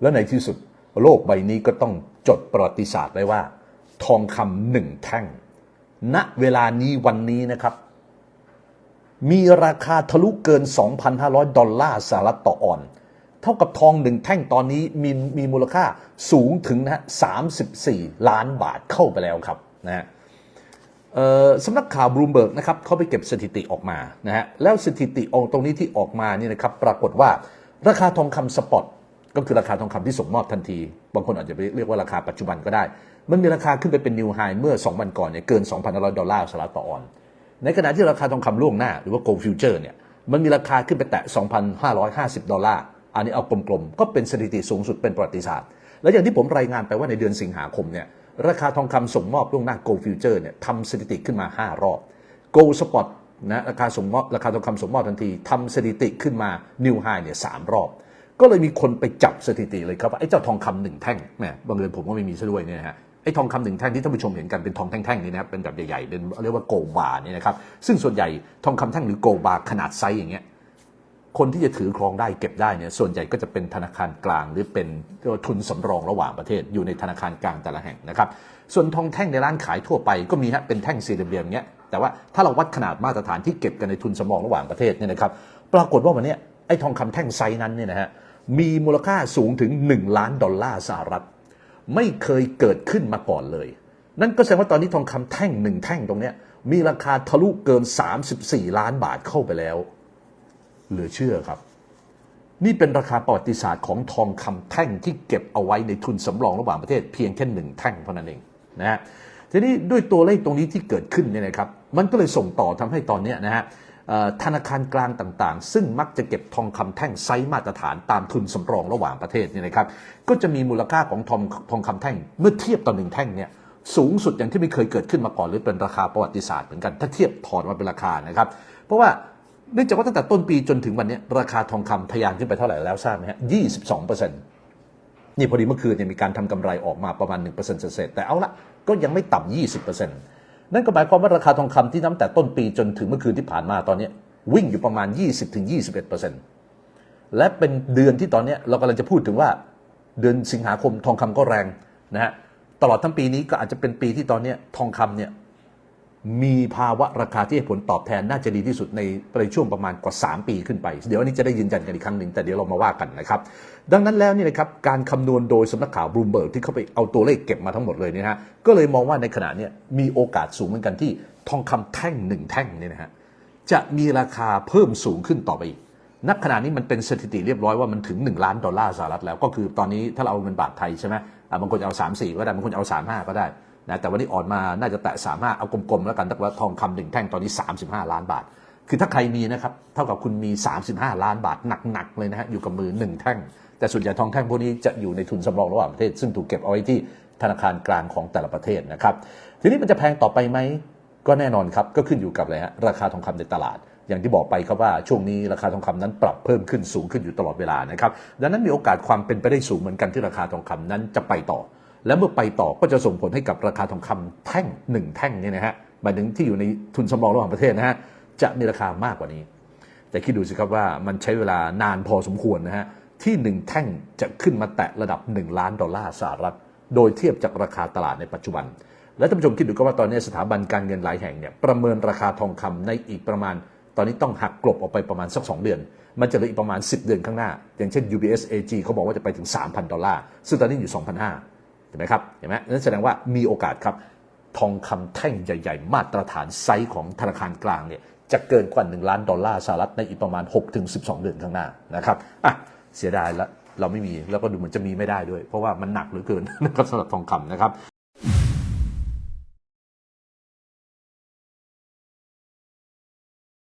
แล้วในที่สุดโลกใบนี้ก็ต้องจดประวัติศาสตร์ไว้ว่า ทองคำหนึ่งแท่ง ณเวลานี้วันนี้นะครับ มีราคาทะลุเกิน 2,500 ดอลลาร์สหรัฐต่อออน เท่ากับทองหนึ่งแท่งตอนนี้มีมีมูลค่าสูงถึงนะฮะ34ล้านบาทเข้าไปแล้วครับนะฮะสำนักข่าวบลูมเบิร์กนะครับเขาไปเก็บสถิติออกมานะฮะแล้วสถิติตรงนี้ที่ออกมานี่นะครับปรากฏว่าราคาทองคำสปอต ก็คือราคาทองคำที่ส่งมอบทันที บางคนอาจจะไปเรียกว่าราคาปัจจุบันก็ได้ มันมีราคาขึ้นไปเป็นนิวไฮเมื่อ 2 วันก่อนเนี่ยเกิน2,500 ดอลลาร์สหรัฐต่อออน ในขณะที่ราคาทองคำล่วงหน้าหรือว่า gold future เนี่ยมันมีราคาขึ้นไปแตะ 2,550 ดอลลาร์ อันนี้เอากลมๆ ก็เป็นสถิติสูงสุดเป็นประวัติศาสตร์ แล้วอย่างที่ผมรายงานไปว่าในเดือนสิงหาคมเนี่ยราคาทองคำส่งมอบล่วงหน้า gold future เนี่ยทำสถิติขึ้นมา 5 รอบ gold spot นะราคาส่งมอบราคาทองคำส่งมอบทันทีทำสถิติขึ้นมา new high เนี่ยสรอบ ก็เลยมีคนไปจับสถิติเลยครับว่าไอ้เจ้าทองคำหนึ่งแท่งแหมบังเอิญผมก็ไม่มีซะด้วยเนี่ยฮะไอ้ทองคำหนึ่งแท่งที่ท่านผู้ชมเห็นกันเป็นทองแท่งๆนี่นะเป็นแบบใหญ่ๆเป็นเรียกว่าโกลบาร์เนี่ยนะครับซึ่งส่วนใหญ่ทองคำแท่งหรือโกลบาร์ขนาดไซส์อย่างเงี้ยคนที่จะถือครองได้เก็บได้เนี่ยส่วนใหญ่ก็จะเป็นธนาคารกลาง หรือเป็นทุนสำรองระหว่างประเทศ อยู่ในธนาคารกลางแต่ละแห่งนะครับส่วนทองแท่งในร้านขายทั่วไปก็มีฮะเป็นแท่งสี่เหลี่ยมเงี้ยแต่ว่าถ้าเราวัดขนาดมาตรฐานที่เก็บกันในทุนสำรองระหว่างประเทศเนี่ยนะครับปรากฏว่าวันนี้ไอ้ทองคำแท่งไซส์นั้นเนี่ยนะฮะ มีมูลค่าสูงถึง 1 ล้านดอลลาร์สหรัฐ ไม่เคยเกิดขึ้นมาก่อนเลย นั่นก็แสดงว่าตอนนี้ทองคำแท่งหนึ่งแท่งตรงนี้มีราคาทะลุเกิน 34 ล้านบาทเข้าไปแล้ว เหลือเชื่อครับ นี่เป็นราคาประวัติศาสตร์ของทองคำแท่งที่เก็บเอาไว้ในทุนสำรองระหว่างประเทศเพียงแค่หนึ่งแท่งเท่านั้นเองนะฮะทีนี้ด้วยตัวเลขตรงนี้ที่เกิดขึ้นเนี่ยนะครับ มันก็เลยส่งต่อทำให้ตอนนี้นะฮะ ธนาคารกลางต่างๆ ซึ่งมักจะเก็บทองคำแท่งไซส์มาตรฐานตามทุนสำรองระหว่างประเทศเนี่ยนะครับก็จะมีมูลค่าของทองทองคำแท่งเมื่อเทียบต่อหนึ่งแท่งเนี่ยสูงสุดอย่างที่ไม่เคยเกิดขึ้นมาก่อนหรือเป็นราคาประวัติศาสตร์เหมือนกันถ้าเทียบถอดมาเป็นราคานะครับเพราะว่าเนื่องจากว่าตั้งแต่ต้นปีจนถึงวันนี้ราคาทองคำทะยานขึ้นไปเท่าไหร่แล้วทราบไหมฮะ22เปอร์เซ็นต์นี่พอดีเมื่อคืนเนี่ยมีการทำกำไรออกมาประมาณ1%เศษแต่เอาละก็ยังไม่ต่ำ20เปอร์เซ็ นั่นก็หมายความว่าราคาทองคำที่ตั้ำแต่ต้นปีจนถึงเมื่อคืนที่ผ่านมาตอนนี้วิ่งอยู่ประมาณ 20-21เปอร์เซ็นต์และเป็นเดือนที่ตอนนี้เรากำลังจะพูดถึงว่าเดือนสิงหาคมทองคำก็แรงนะฮะตลอดทั้งปีนี้ก็อาจจะเป็นปีที่ตอนนี้ทองคำเนี่ย มีภาวะราคาที่ให้ผลตอบแทนน่าจะดีที่สุดในในช่วงประมาณกว่า 3 ปีขึ้นไป เดี๋ยวอันนี้จะได้ยืนยันกันอีกครั้งหนึ่งแต่เดี๋ยวเรามาว่ากันนะครับดังนั้นแล้วนี่นะครับการคำนวณโดยสำนักข่าวบลูมเบิร์กที่เขาไปเอาตัวเลขเก็บมาทั้งหมดเลยเนี่ยนะฮะก็เลยมองว่าในขณะนี้มีโอกาสสูงเหมือนกันที่ทองคำแท่งหนึ่งแท่งเนี่ยนะฮะจะมีราคาเพิ่มสูงขึ้นต่อไปอีกณขณะนี้มันเป็นสถิติเรียบร้อยว่ามันถึง 1 ล้านดอลลาร์สหรัฐแล้วก็คือตอนนี้ถ้าเราเอาเงินบาทไทยใช่ไหมบางคนเอา 3 4 ก็ได้บางคนเอา 3 5 ก็ได้ นะแต่วันนี้อ่อนมาน่าจะแตะ3 5เอากลมๆแล้วกันแต่ว่าทองคำหนึ่งแท่งตอนนี้ 35 ล้านบาท คือถ้าใครมีนะครับเท่ากับคุณมี 35 ล้านบาทหนักๆเลยนะฮะอยู่กับมือ1แท่ง แต่ส่วนใหญ่ทองแท่งพวกนี้จะอยู่ในทุนสำรองระหว่างประเทศ ซึ่งถูกเก็บเอาไว้ที่ธนาคารกลางของแต่ละประเทศนะครับทีนี้มันจะแพงต่อไปไหมก็แน่นอนครับก็ขึ้นอยู่กับอะไรฮะราคาทองคำในตลาด อย่างที่บอกไปครับว่าช่วงนี้ราคาทองคำนั้นปรับเพิ่มขึ้นสูงขึ้นอยู่ตลอดเวลานะครับดังนั้นมีโอกาสความเป็นไปได้สูงเหมือนกันที่ราคาทองคำนั้นจะไปต่อ และเมื่อไปต่อก็จะส่งผลให้กับราคาทองคำแท่งหนึ่งแท่งเนี่ยนะฮะหมายถึงที่อยู่ในทุนสำรองระหว่างประเทศนะฮะจะมีราคามากกว่านี้ แต่คิดดูสิครับว่ามันใช้เวลานานพอสมควรนะฮะที่หนึ่งแท่งจะขึ้นมาแตะระดับ 1 ล้านดอลลาร์สหรัฐโดยเทียบจากราคาตลาดในปัจจุบัน และท่านผู้ชมคิดดูก็ว่าตอนนี้สถาบันการเงินหลายแห่งเนี่ยประเมินราคาทองคำในอีกประมาณ ตอนนี้ต้องหักกลบออกไปประมาณสัก 2 เดือน มันจะเหลืออีกประมาณ 10 เดือนข้างหน้า อย่างเช่น UBS AG เขาบอกว่าจะไปถึง 3,000 ดอลลาร์ ซึ่งตอนนี้อยู่ 2,500เห็ นไหมครับเห็นไหมนั่นแสดงว่ามีโอกาสครับ ทองคำแท่งใหญ่ ๆ มาตรฐานไซส์ของธนาคารกลางเนี่ยจะเกินกว่า 1 ล้านดอลลาร์สหรัฐในอีกประมาณ 6-12 เดือนข้างหน้านะครับอะเสียดายละเราไม่มีแล้วก็ดูเหมือนจะมีไม่ได้ด้วย เพราะว่ามันหนักเหลือเกินนะครับสำหรับทองคำนะครับ